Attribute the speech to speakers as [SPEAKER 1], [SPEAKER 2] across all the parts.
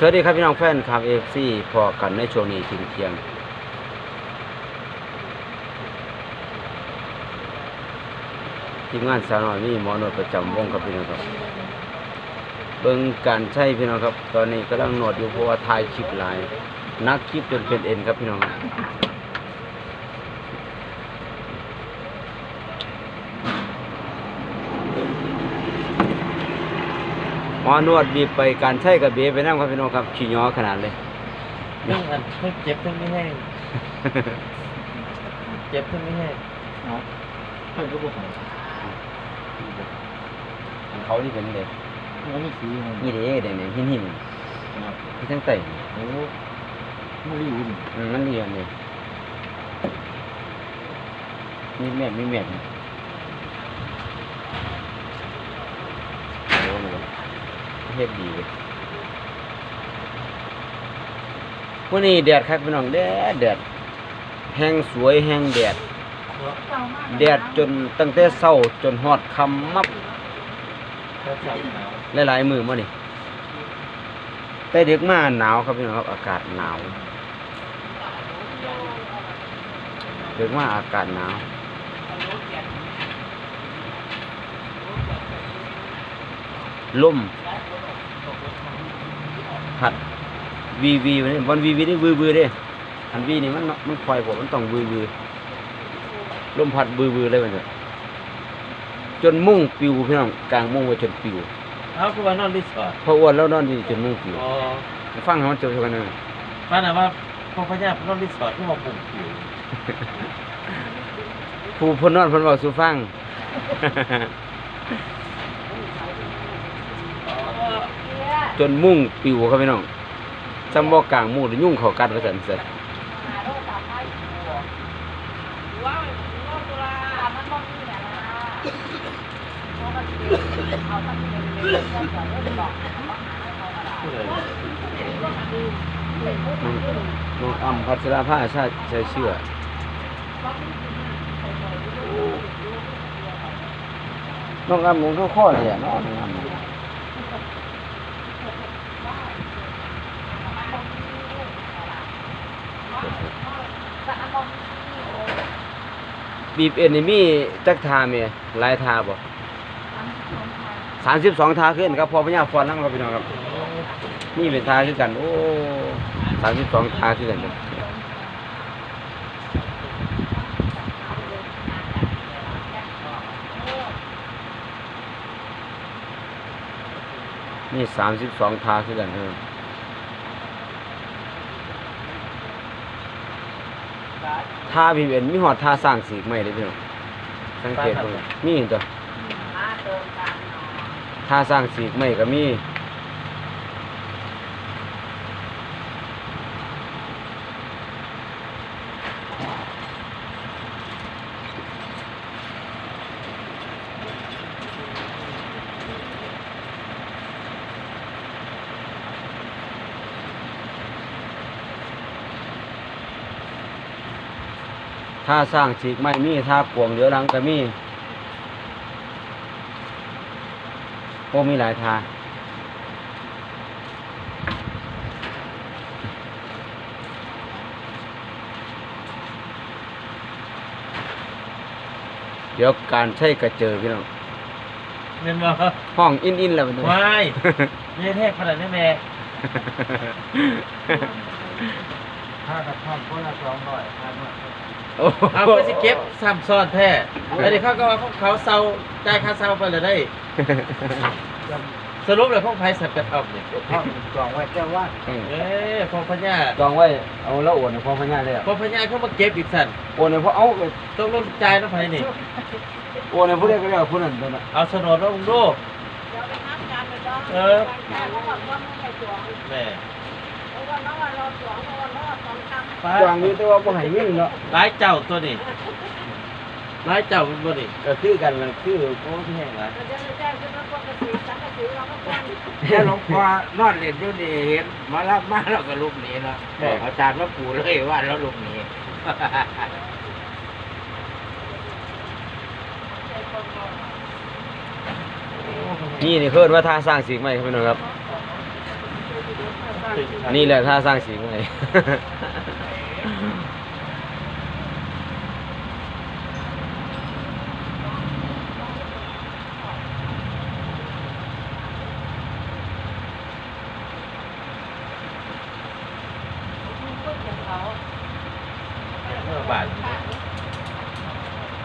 [SPEAKER 1] สวัสดีครับพี่น้องแฟนคลับเอฟซีพอกันในช่วงนี้ทิ้งเที่ยงทีมงานสาวน้อยมีหมอนวดประจำวงครับพี่น้องครับ เบิ้งการใช้พี่น้องครับ ตอนนี้กำลังนวดอยู่เพราะว่าทายคลิปหลาย นักคลิปจนเป็นเอ็นครับพี่น้องครับห มอนวดบีบไปการใช้กับเบไปนั่งครับพี่น้องครับขี้ย้อขนาดเลย
[SPEAKER 2] เรื่องอันเพิ่งเจ็บเพิ่งไม่แห้งเจ็บเพิ่งไม่แห้ง
[SPEAKER 3] เพิ่นก็บอกให้
[SPEAKER 1] ของเขานี่เป็นเด็ก
[SPEAKER 3] มันมีสีมัน
[SPEAKER 1] นี่เด็กเด็กเนี่ยหินหิน
[SPEAKER 3] ครับ
[SPEAKER 1] ที่ทั้งไต
[SPEAKER 3] โอ้ไม่ได้อยู่นี่
[SPEAKER 1] อืมมันมีอันนี้มีแม่มีแม่โอ้โห เฮ็ดดีวันนี้แดดครับพี่น้องแดดแดดแห้งสวยแห้งแดด แดดจนตั้งแต่เช้าจนฮอดคำมับ
[SPEAKER 2] ห
[SPEAKER 1] ลายๆมือมานี่แต่เด็กมาหนาวครับพี่น้องครับ อากาศหนาวเด็กมาอากาศหนาวลม พัดวีวีวันนี้วันวีวีนี่วือวือเด้อันวีนี่มันมันคอยผมมันต้องวือวือลมพัดวือวือเลยมันจะจนมุ่งปิวพี่น้องกลางมุ่งไว้จนปิว
[SPEAKER 2] เอาคือว่านอนรีสอร์ท
[SPEAKER 1] เพราะอ้วนแล้วนอนดีจนมุ่งปิว
[SPEAKER 2] อ๋อ
[SPEAKER 1] ฟังให้มันจบกันเลย
[SPEAKER 2] ป้าน่ะว่าพ่อพญานอนรีสอร์ทที่มาปลูกผิว
[SPEAKER 1] ผู้เพนนอนเพนบอกสู่ฟัง จนมุ่งปิวครับพี่น้องจำบอกกลางมุ่งหรือยุ่งเขากัดไปสันเสร็จน้องอ้ำพัชราภาชาติใช้เชื่อน้องอ้ำมึงเข้าข้อเลยอะน้องอ้ำ บีบเอ็นนี่มีจักทาเมียหลายทาบ่สามสิบสองทาขึ้นครับพอพญาฟอนนั่งครับพี่น้องครับ นี่เป็นทาคือกันโอ้สามสิบสองทาคือกันเลยนี่สามสิบสองทาคือกันเออ ทาบีเอ็นมีหอดทาสร้างสีกใหม่เลยพี่น้องสังเกตดูมีเห็นตัวทาสร้างสีกใหม่ก็มี ถ้าสร้างฉีกไม่มีถ้ากวงเหลือหลังก็มีโอ้มีหลายทาเดี๋ยวการใช้กระเจอพี่น้อง
[SPEAKER 2] เงินบ่
[SPEAKER 1] ห้องอินอินแล้วมัน
[SPEAKER 2] วายนี่เทพขนาดนี้แม่
[SPEAKER 3] ถ้ากับท่านคนละสองร้อยท่านว่า
[SPEAKER 1] โอ้
[SPEAKER 2] เอาเพื่อสิเก็บซ้ำซ้อนแท้แล้วนี่เขาก็ว่าพวกเขาเซาจ่ายค่าเซาไปเลยได้สรุปเลยพวกไพ่สับกระทำเนี่ย
[SPEAKER 3] ท่านกองไว้เจ้าว่า
[SPEAKER 1] อืม
[SPEAKER 2] เอ้ยพ่อพญา
[SPEAKER 1] จองไว้เอาแล้วโอนให้พ่อพญาเลยอะ
[SPEAKER 2] พ่อพญาเขามาเก็บอีกสั่น
[SPEAKER 1] โอนให้พ่อเอาไป
[SPEAKER 2] ต้องลงจ่ายน้ำไผ่นี่
[SPEAKER 1] โอนให้ผู้ใดก็ได้ผู้นั้นตัวน่ะ
[SPEAKER 2] เอาโฉนดมาอุ้งดูเออแม่ไป
[SPEAKER 1] จองอ ยู่แต่ว่าบ่ให้เงินเนาะ
[SPEAKER 2] ร้ายเจ้าตัวนี้ร้ายเจ้าเป็นบ่นี่
[SPEAKER 1] ก็คือกันล่ะคือ
[SPEAKER 2] โอ้ที่แห่งไร
[SPEAKER 3] แค่หลวงพ่อนอนเล่นอยู่นี่เห็นมารับมาแล้วก็ลุกหนีเนาะบอกอาจารย์ว่าปู่เลยว่าแล้วลุกหนี
[SPEAKER 1] นี่นี่เพิ่นว่าท่าสร้างสิ่งใหม่ครับพี่น้องครับ นี่แหละท่าสร้างสีไง
[SPEAKER 3] เมื่อบาท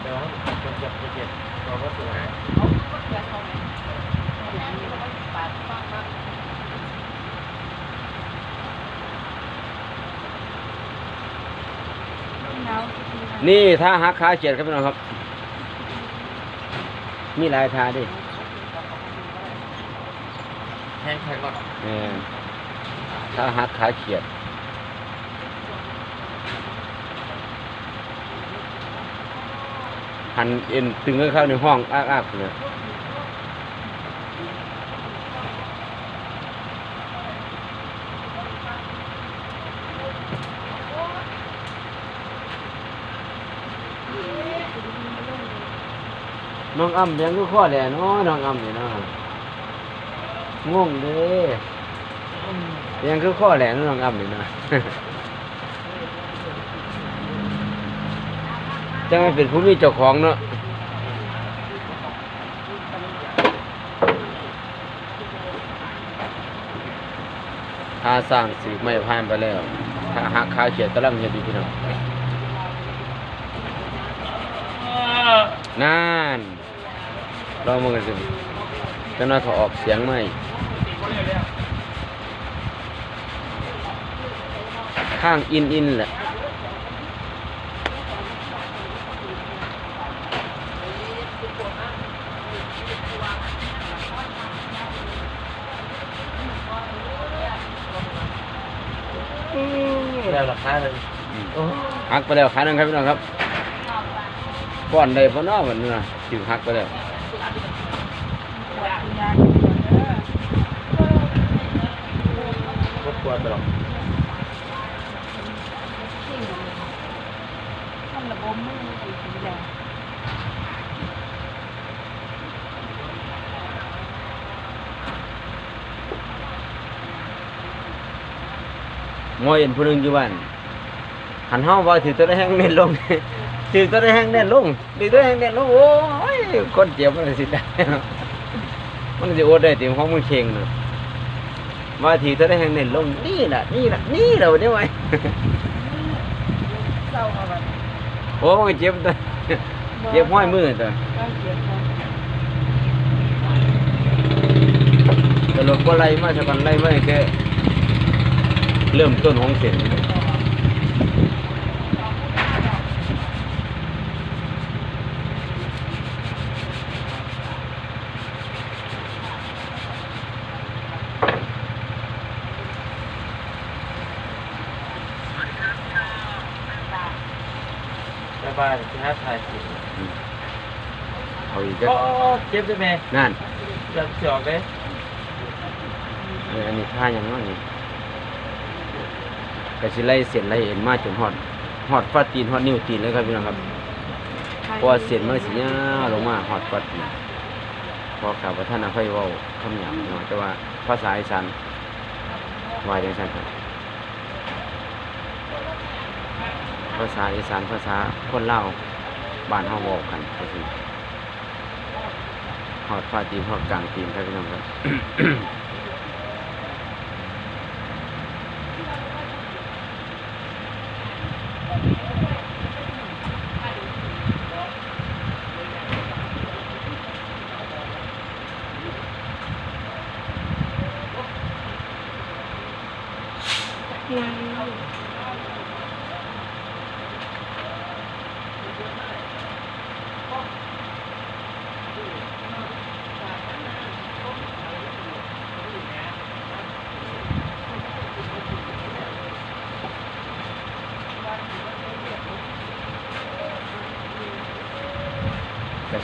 [SPEAKER 3] เดี๋ยวคนจะไปเก็บเราก็ตัวหา
[SPEAKER 1] นี่ท่าหักขาเขียดครับพี่น้องครับ มีหลายท่าดิ
[SPEAKER 3] แห้งแข็งก่อน
[SPEAKER 1] แม่นท่าหักขาเขียด หันเอ็นตึงเข้าในห้องอ้ากๆเลย น้องอ้ำเลี้ยงก็ข้อแหล่เนาะน้องอ้ำนี่เนาะงงเด้เลี้ยงคือข้อแหล่เนาะน้องอ้ำนี่เนาะจังไม่เป็นผู้มีเจ้าของเนาะถ้าสร้างสืบไม่ผ่านไปแล้วถ้าหักขาเขียดกำลังเฮ็ดอยู่พี่น้องนั่น ลองมากันสิจะน่าถอออกเสียงไหมข้างอินอินแหละ
[SPEAKER 3] แล้วราคาเลย
[SPEAKER 1] หักไปแล้วขาหนึ่งครับพี่น้องครับป้อนได้พอเนาะมันนะถึงหักไปแล้ว
[SPEAKER 3] รบกวนตลอด
[SPEAKER 2] มันระบมมือไปทีเดียว
[SPEAKER 1] มอยเอ็นผู้หนึงอยู่บ้านหันห้องว่าถือตัวได้แห้งเน้นลง ถือตัวได้แห้งเน้นลงถือตัวได้แห้งเน้นลงโอ้ยคนเจ็บมันสิได้มันสิโอดได้เต็มของมันเข่งเนาะว่าถือตัวได้แห้งเน้นลงนี่แหละนี่แหละนี่ล่ะวันนี้ไว้
[SPEAKER 2] เศร้ามาแบบ
[SPEAKER 1] โอ้มันเจ็บตัวเจ็บห้อยมือตัว
[SPEAKER 2] ก็เจ็บนะ
[SPEAKER 1] ตลกว่าไรมาสักวันไรมาแค่ เริ่มต้นของเส้น
[SPEAKER 3] สบายที่ห้าทายสิ
[SPEAKER 1] เอาอีกก็
[SPEAKER 3] เจ็บได้ไหม
[SPEAKER 1] นั่น
[SPEAKER 3] อยากจอกเลย
[SPEAKER 1] อออันนี้ท่าอย่างนั้นนี่ ก็สิไล่เส้นไล่เอ็นมาจนฮอดฮอดฟาดตีนฮอดนิ้วตีนเลยครับพี่น้องครับเพราะว่าเส้นมันสิยาวลงมาฮอดฟาดตีนพอกล่าวว่าท่านอภัยเว้าคำหยาบเนาะแต่ว่าภาษาอีสานว่าจังซั่นครับภาษาอีสานภาษาคนลาวบ้านเฮาเว้ากันก็คือฮอดฟาดตีนฮอดกลางตีนครับพี่น้องครับ ก็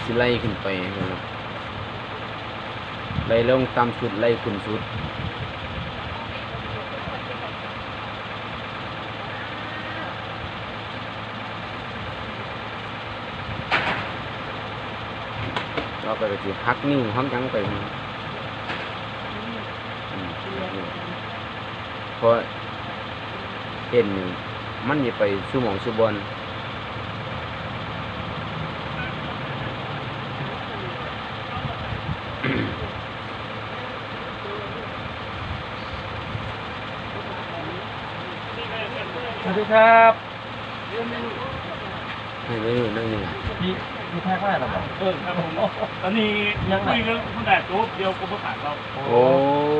[SPEAKER 1] สิไล่ขึ้นไปนะครับไล่ลงตามสุดไล่ขึ้นสุด เราไปก็สิหักนิ้วหักหยังไปนะอืมหักนิ้วเพราะเอ็นนี่มันอย่าไปสู่หมองสู่บอน
[SPEAKER 2] สวัสดีครับ
[SPEAKER 1] ให้ไม่รู้นั่งนี่
[SPEAKER 2] พี่ พี่แท็กว่าหรอเปล่า
[SPEAKER 4] เออครับผมตอนนี้คุยเรื่องคุณแดดโจ๊กเดียวกับภาษาเรา
[SPEAKER 1] โอ้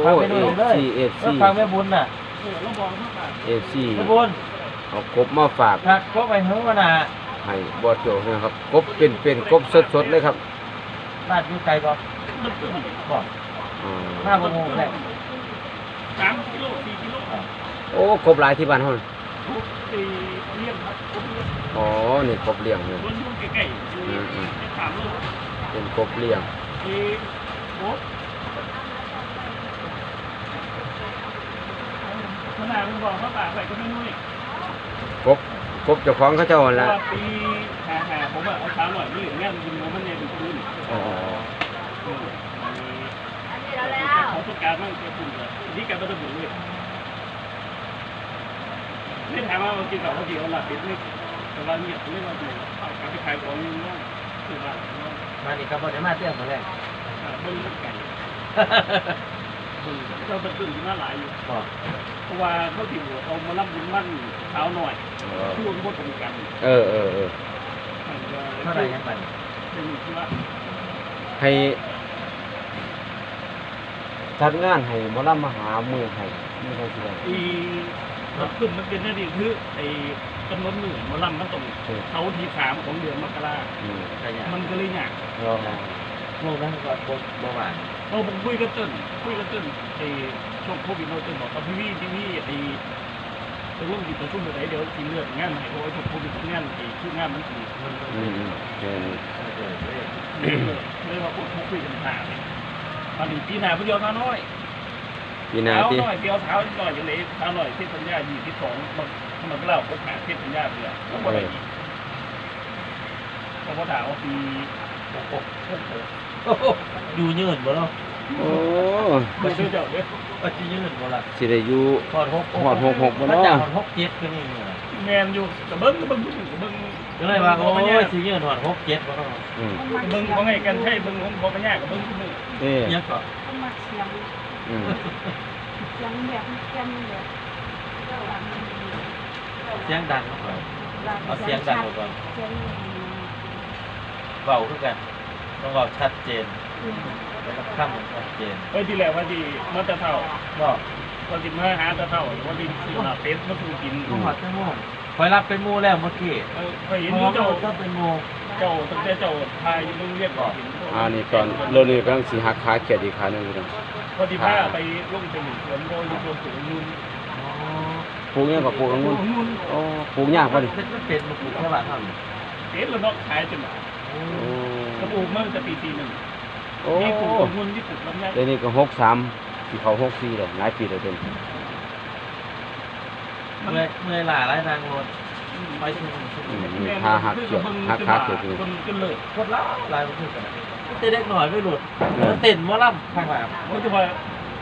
[SPEAKER 2] ฟังไป
[SPEAKER 1] เอ
[SPEAKER 2] ดู
[SPEAKER 1] ฟ
[SPEAKER 2] เลย
[SPEAKER 1] ซีเอฟ
[SPEAKER 2] แล้ว
[SPEAKER 1] ซี
[SPEAKER 2] ฟังแม่บุญน่ะ
[SPEAKER 4] เออเราบอกภาษา
[SPEAKER 1] เอฟซี
[SPEAKER 2] แม่บุญ
[SPEAKER 1] เอากบมาฝาก
[SPEAKER 2] ทักก็ไปเฮ้ยว่าน่ะ
[SPEAKER 1] ให้บอดโจนะครับกบเป็นเป็นกบสดๆเลยครับ
[SPEAKER 2] ลาดอยู่ไกลบ่
[SPEAKER 4] มันตึ้ง
[SPEAKER 2] บ่
[SPEAKER 1] อ่า
[SPEAKER 2] ห้าโมงแรก
[SPEAKER 4] สามกิโลสี่กิโล
[SPEAKER 1] โอ้กบหลายที่บ้านเฮานี่
[SPEAKER 4] ทุกปีเลี้ยงครับผมเลี้ยง
[SPEAKER 1] อ๋อ นี่กบเลี้ยงนี่
[SPEAKER 4] คนยุ่งใกล้ๆคือจะถามลูก
[SPEAKER 1] เป็นกบเลี้ยง
[SPEAKER 4] ที่โอ๊ตขนาดมึงบอกภาษาใส่ก็ไม่รู้นี่
[SPEAKER 1] กบกบเจ้าของเขาเจ้าหั่น
[SPEAKER 4] เพ
[SPEAKER 1] ละ
[SPEAKER 4] ราะว่าปีหาหาผมว่าเอาเช้าหน่อยนี่อย่างเงี้ยมันมันเนี่ยเป็นคืน
[SPEAKER 1] อ๋อ
[SPEAKER 4] เขาต้องการมั่งเจ้าคุณเลยนี่การไม่ต้องบุญเลยนี่ถามว่าจริงกับเขาเดียวหลับปิดนี่ แต่ว่าเนี่ยไม่มาดูเอาการไปขายของนี่น้องคือว่าน้อง
[SPEAKER 2] มานี่ครับบ่ได้มาเตี้ยมาแรก
[SPEAKER 4] เบิ้งไก่เบิ้งเราเป็นตื่นมาหลายอยู่
[SPEAKER 2] บ่
[SPEAKER 4] เพราะว่าเขาถิ่นเอามารับบุญมั่นเช้าหน่อยช่วงบดตรงกัน
[SPEAKER 1] เออเออเออ
[SPEAKER 2] เท่าไหร่ยังบัด
[SPEAKER 4] เป็นที่ว่า
[SPEAKER 1] ให้จัดงานให้หมอลำมาหามือให้มือให้สิได้
[SPEAKER 4] อีมันขึ้นมันเป็นนั่นเองคือไอ้ จำนวนหนึ่งมาลำมันตรงเขาที่สามของเดือนมกรา
[SPEAKER 1] ม
[SPEAKER 2] ใครเนี่ย
[SPEAKER 4] มันก็เลยยาก
[SPEAKER 1] รอ
[SPEAKER 2] โมงนั้นก็บ่บ่หวาน
[SPEAKER 4] เราผมคุยกันต้นคุยกันต้นไอ้ช่วงโควิดเราต้นบอกกับพี่พี่ที่พี่ไอ้ตกลงจิตประชุมอะไรเดี๋ยวทีเลือกงานให้โอ้ยช่วงโควิดงานไอ้ชื่องานมันคือมัน
[SPEAKER 1] อืมเห็น
[SPEAKER 4] เลยว่าพวกคุยกันหาเลยตอนนี้ปีหน้าพี่เดียวเท้าน้อย
[SPEAKER 1] พี่นา
[SPEAKER 4] เท้า
[SPEAKER 1] ที่
[SPEAKER 4] อยเดียวเท้าหน้อยอย่างนี้เท้าหน้อยเทศสัญญายี่ที่สอง มันมันก็เล่าพวกหาเทศสัญญาเพื่อแล้วก็อะไรอีกเพราะว่าถามว่าปีหกหกหกหก
[SPEAKER 2] โอ้โหอยู่ยืนบ่เนาะ
[SPEAKER 1] โอ้
[SPEAKER 4] มันชื่อเจ้าเนี่ย
[SPEAKER 2] ว่าสิยืนบ่ล่ะ
[SPEAKER 1] สิได้อยู่
[SPEAKER 2] ฮอดหก
[SPEAKER 1] ฮอดหกหกบ่เนาะ
[SPEAKER 2] พระจ้ฮอดหกเจ็ดก็นี่เนี่ย
[SPEAKER 4] แมนอยู่แต่เบิ้งเบิ้งเบิ้ง
[SPEAKER 2] ก็เลยว่าโอ้ยสิยืนฮอดหกเจ็ดบ่เนาะ
[SPEAKER 1] อืม
[SPEAKER 4] เบิ้งของไงกันใช่เบิ้งของพ่อปัญญากับเบิ้งทุกมือ
[SPEAKER 1] เอ้ย
[SPEAKER 2] ยังก็
[SPEAKER 5] เขามาเสียง
[SPEAKER 1] อืม
[SPEAKER 5] เสียงแบบเสียงแบบ
[SPEAKER 2] เสียงดังเนาะเอาเสียงดังกว่าก่อน
[SPEAKER 5] เสียง
[SPEAKER 2] เบาคือกัน ต้องเบาชัดเจนแล้วก็ข้ามชัดเจน
[SPEAKER 4] เอ้ยที่แรกว่าที่มันจะเท่า
[SPEAKER 2] ก็
[SPEAKER 4] วันที่มาหาจะเท่าวันที่ซื้อมาเป็ดมาซื้อกิน
[SPEAKER 2] ต้องหอดชั่วโมงคอยรับเป็นหมูแล้วเมื่อกี้
[SPEAKER 4] เออเคยเห็น
[SPEAKER 2] ห
[SPEAKER 4] อยู่
[SPEAKER 2] เจ้า
[SPEAKER 4] เจ้า
[SPEAKER 2] ก็เป็นหมู
[SPEAKER 4] เจ้าตั้งแต่เจ้าพายอยู่โรงเรียนก่อน
[SPEAKER 1] อ่านี่ตอนโลนี่กำลังสิหักขาเขียดอีกขาหนึงพี่น้อง
[SPEAKER 4] พอดีพาไปลงไปหนึ่งสวนโดยรวมถึงนูน
[SPEAKER 1] ปลูกเนี่ยงกับปลูกองุ่น
[SPEAKER 4] นูน
[SPEAKER 1] โอ้ปลูกยากป่ะนี่
[SPEAKER 2] เป็นมันเป็นมันปลูกแค่บาทเท่านี้
[SPEAKER 4] เป็ดแล้วเนาะขายจนแบบ
[SPEAKER 1] โอ้
[SPEAKER 4] กระปลูกมันจะปีปีหนึ่ง
[SPEAKER 1] โอ้
[SPEAKER 4] นี่ปลูกองุ่นที่ปลูกลำไย
[SPEAKER 1] เดี๋ยวนี้ก็หกสามที่เขาหกสี่แล้วหลายปีแล้วเต็ม
[SPEAKER 2] เมื่อยเมื่อยหลาหลายนางรถไปถึง
[SPEAKER 1] อืมนี่ขาหักเขียดหักขาเขียดอยู่
[SPEAKER 4] คนก็เลย
[SPEAKER 2] โคตรล้าหลายมันคือกันเต้นเล็กหน่อยไม่หลุดแล้วเต้นมอล่ำข้างหลัง
[SPEAKER 4] ก็จะว่า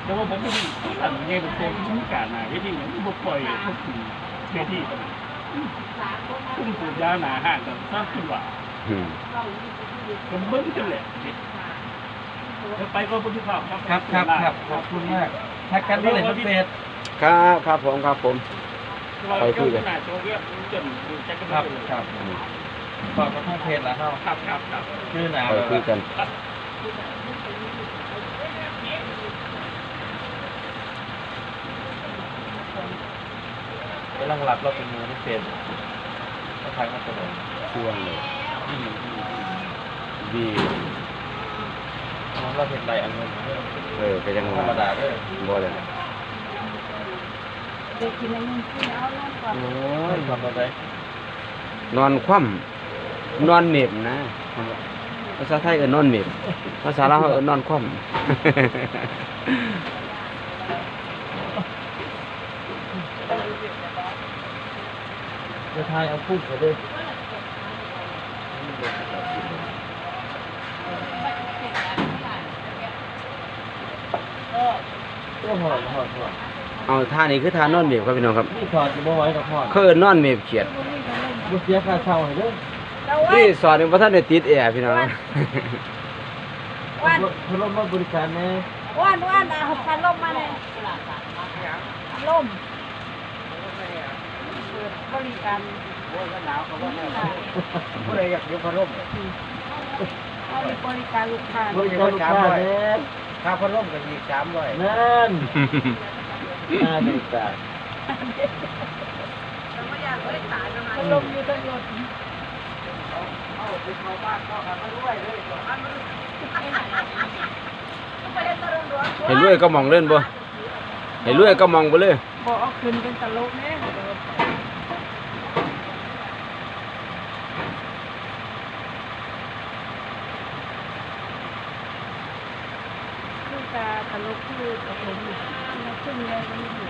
[SPEAKER 4] แต่ว่าผมไม่ได้สั่งเงี้ยเป็นตัวที่ต้องการมาเวทีอย่างที่ผมปล่อยพวกคุณเวทีกันคุ้มสูบยาหนาห่างกันสร้างขึ้นว่าก็เบิ้งกันแหละไปก็พุทธิภาพ
[SPEAKER 2] ครับครับครับขอบคุณมากแท็กกันด้วยเลยเฟส
[SPEAKER 1] ครับครับผมครับผมไปคุยกัน
[SPEAKER 2] ครับครับ
[SPEAKER 1] อืม
[SPEAKER 2] ขอบคุณเพจแล้วครับ
[SPEAKER 4] ครับครับครับ
[SPEAKER 2] ชื่อหนา
[SPEAKER 1] ไปคุยกัน
[SPEAKER 2] ลังหลับเราเป็นมือที่เฟสก็ทางมาตลอด
[SPEAKER 1] ช่วงเลยวี
[SPEAKER 2] เราเห็นไรอันนึง
[SPEAKER 1] เออก็ยัง
[SPEAKER 2] ธรรมดาด้วย
[SPEAKER 1] บ่เลย
[SPEAKER 5] เด็กกินอะไรมึงกินเอาแล้วก่อน
[SPEAKER 1] โอ้ย
[SPEAKER 2] ทำอะไร
[SPEAKER 1] นอนคว่ำนอนเหน็บนะภาษาไทยเออนอนเหน็บภาษาลาวเออนอนคว่
[SPEAKER 2] จะทายเอาพุ่งไปเลยก็หอมหอมหอม
[SPEAKER 1] เอาท่านี้คือท่านอนเมียบครับพี่น้องครับ
[SPEAKER 2] นี่ถอดจะบ่ไหว้กับพ่อ
[SPEAKER 1] เขาเอิ้นนอนเมียบเขียด
[SPEAKER 2] บ่เสียค่าเช่าให้เด้อ
[SPEAKER 5] เราว่า
[SPEAKER 1] นี่สอนนี่บ่ทันได้ติดแอร์พี่น้อง
[SPEAKER 5] ว่าน
[SPEAKER 2] เพิ่นลงมาบริการแน่
[SPEAKER 5] ว่านว่านเอาพัดลมมาเลยพัดลมเปิดบริการ
[SPEAKER 3] โอ้ยก็หนาวก็ว่าหนาวผู้ใดอยากเดี๋ยวพัดลม
[SPEAKER 5] เอามีบริการลูกค้า
[SPEAKER 2] บริการลูกค้าแน่
[SPEAKER 3] ค่าพัดลมก็อีกสามร้อย
[SPEAKER 2] นั่นน่าบริการ
[SPEAKER 5] พัดลมอยู่ทั้งรถ
[SPEAKER 3] เอาไปเข้าบ้านก็กันมาด้วยเลย
[SPEAKER 1] เห็นรวยก็มองเล่นบ่เห็นรวยก็มองบ่เลย
[SPEAKER 5] บอกเอาขึ้นเป็นตลกแน่คื ตลกคือกับผมมันขึ้นเลยมันอยู่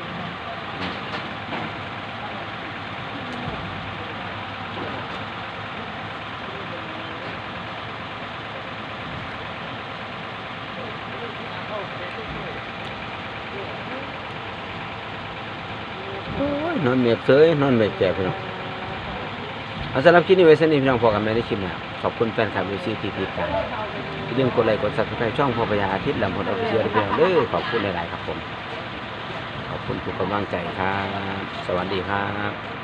[SPEAKER 1] โอ้ยนอนเมียบเซยนอนเมียบแจกพี่น้องเอาสำหรับคลิปนี้ไว้สนิทพี่น้องพอกันไม่ได้คลิปหนะ ขอบคุณแฟนคลับยูซีที่ติดตามอย่าลืมกดไลค์กดซับสไครต์ช่องพ่อพญาอาทิตย์ลำพลออฟฟิเชียลพี่น้องเด้อขอบคุณหลาย ๆ ครับผม ขอบคุณทุกกำลังใจครับ สวัสดีครับ